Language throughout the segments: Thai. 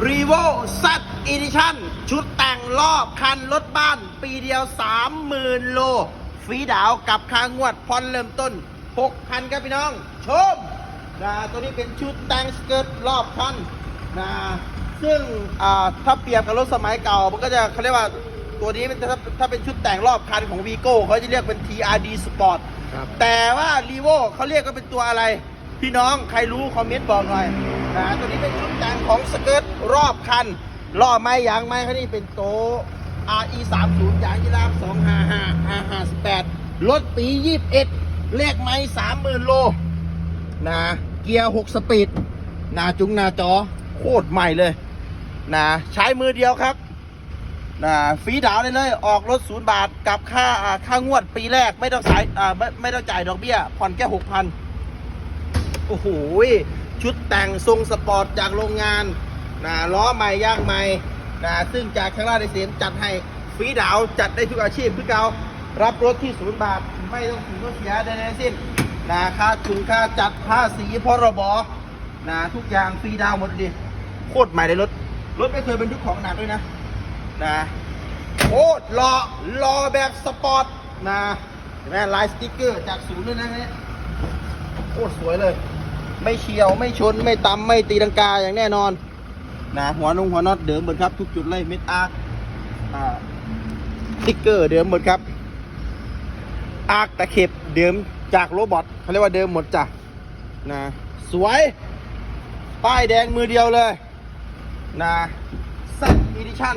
r e v o Z Edition ชุดแต่งรอบคันรถบ้าน ปีเดียว 30,000 โล ฟรีดาวน์กับค่างวดพอนเริ่มต้น6,000ครับพี่น้อง ชมนะตัวนี้เป็นชุดแต่งสเกิร์ตรอบคันนะซึ่งอ่าถ้าเปรียบกับรถสมัยเก่า มันก็จะเขาเรียกว่าตัวนี้มันถ้าถ้าเป็นชุดแต่งรอบคันของ Vigo เขาจะเรียกเป็น TRD Sport ครับแต่ว่า r e v o เขาเรียกก็เป็นตัวอะไร พี่น้องใครรู้คอมเมนต์บอกหน่อย นะตัวนี้เป็นชุดแต่งของสเกิร์ตรอบคันล้อไม้ยางไม้เขานี่เป็นโต RE 3 0ยางยีราฟ255 558รถปี 21 เลขไม้30,000 โลนะเกียร์ 6 สปีดนาจุงนาจอโคตรใหม่เลยนะใช้มือเดียวครับนะฟรีดาวน์ได้เลย ออกรถศูนย์บาทกับค่าค่างวดปีแรกไม่ต้องสายไม่ไม่ต้องจ่ายดอกเบี้ยผ่อนแค่6,000โอ้โห ชุดแต่งทรงสปอร์ตจากโรงงานนะล้อใหม่ยางใหม่นะซึ่งจากข้างล่างในเสียมจัดให้ฟรีดาวจัดได้ทุกอาชีพพี่เการับรถที่ศูนย์บาท ไม่ต้องถึงรถเสียใดๆสิ้นนะค่าถุงค่าจัดภาษีพรบนะทุกอย่างฟรีดาวหมดดิโคตรใหม่เลยรถ รถไม่เคยบรรทุกของหนักด้วยนะนะโคตรรอรอแบบสปอร์ตนะเห็นไหมลายสติ๊กเกอร์จากศูนย์ด้วยนะเนี่ยโคตรสวยเลย ไม่เฉียวไม่ชนไม่ตำไม่ตีลังกาอย่างแน่นอนนะหัวนงหัวน็อตเดิมหมดครับ ทุกจุดเลยเม็ดอาร์ติ๊กเกอร์เดิมหมดครับ อาร์ตะเข็บเดิมจากโรบอทเขาเรียกว่าเดิมหมดจ้ะนะสวย ป้ายแดงมือเดียวเลยนะเซตอีดิชั่น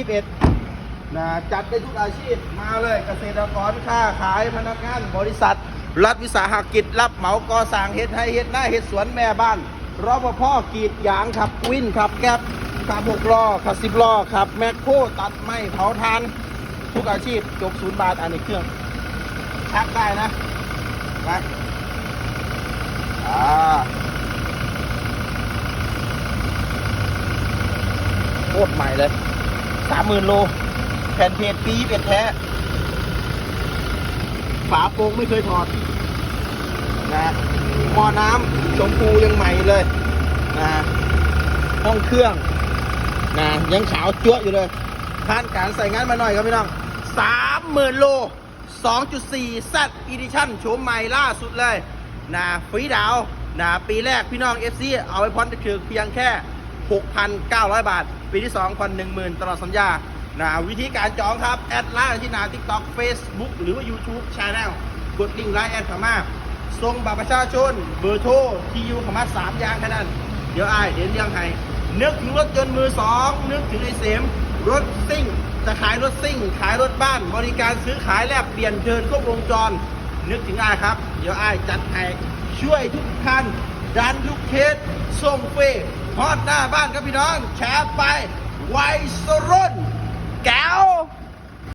2021นะจัดได้ทุกอาชีพมาเลยเกษตรกรค้าขายพนักงานบริษัท รัฐวิสาหกิจรับเหมาก่อสร้างเฮ็ดให้เฮ็ดหน้าเฮ็ดสวนแม่บ้านรปภกรีดยางขับวินขับแก๊บขับหกล้อขับสิบล้อขับแมคโครตัดไม้เผาทาน ทุกอาชีพจบศูนย์บาทอันนี้เครื่องชักได้นะไปอ่าโคตรใหม่เลยสามหมื่นโลแผ่นเพจปีเป็นแท้ ฝาโปร่งไม่เคยถอดนะหม้อน้ำชมพูยังใหม่เลยนะห้องเครื่องนะยังขาวจั๊วอยู่เลยผ่านการใส่งานมาหน่อยครับพี่น้องสามหมื่นโล2.4 Z Edition โฉมใหม่ล่าสุดเลยนะฟรีดาวนะปีแรกพี่น้อง FC เอาไปพร้อนคือเพียงแค่ 6,900 บาท ปีที่2ผ่อน10,000 ตลอดสัญญา นะวิธีการจองครับ แอดไลน์ที่หนา TikTok Facebook หรือว่า YouTube Channel กดลิงก์ไลน์แอดเข้ามาส่งบัตรประชาชน เบอร์โทรทียูเข้ามาสามอย่างแค่นั้น เดี๋ยวไอเดี๋ยวเรียังไงนึกถึงรถยนต์มือสอง นึกถึงไอเสมรถซิ่ง จะขายรถซิ่ง ขายรถบ้าน บริการซื้อขายแลกเปลี่ยนเชิญครบวงจร นึกถึงไอ้ครับ เดี๋ยวไอจัดให้ช่วยทุกท่านดันทุกเคสส่งฟรีทอดหน้าบ้านครับพี่น้องแชร์ไปไวสรุ่น แก้ว